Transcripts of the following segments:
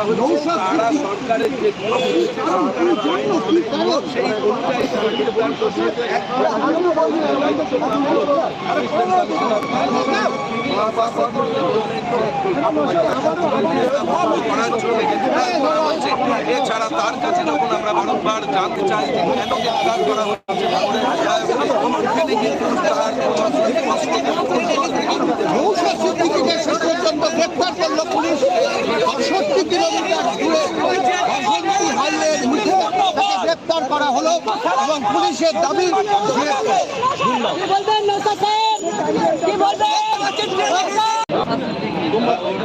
বলা হচ্ছে তারা সরকারের যে গ্রেপ্তার করার জন্য গ্রেফতার করা এছাড়া তার কাছে যখন আমরা বারংবার জানতে চাই যে কেন গ্রেফতার করা হচ্ছে এখানে কিন্তু তার গ্রেপ্তার করলো পুলিশ বাষট্টি কিলোমিটার দূরে বাসন্তী হাইওয়ের মুখে তাকে গ্রেপ্তার করা হলো এবং পুলিশের দাবি যে কি বলবেন নৌকা সাহেব কি বলবেন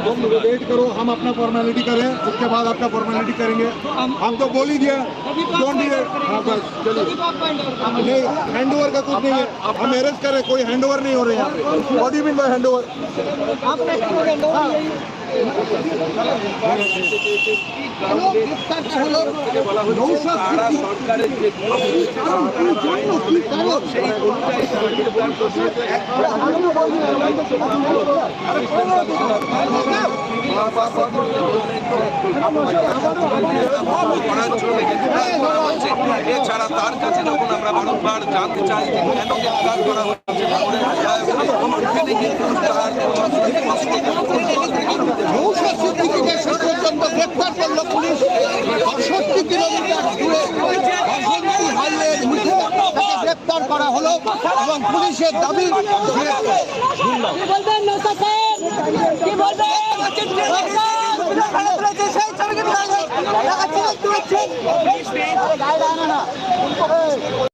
तुम वेट करो हम अपना फॉर्मेलिटी करें उसके बाद आपका फॉर्मेलिटी करेंगे हम तो बोल ही दिया डोंट डी हाँ बस चलिए। नहीं हैंड ओवर का कुछ नहीं है। हम अरेस्ट करें कोई हैंड ओवर नहीं हो रहे हैं what do mean by hand over কেন এছাড়া তার কাছে যখন আমরা বারংবার জানতে চাই যে কেন গ্রেফতার করা হচ্ছে বাসন্তী হাইওয়ের মুখে তাকে গ্রেপ্তার করা হলো এবং পুলিশের দাবি কি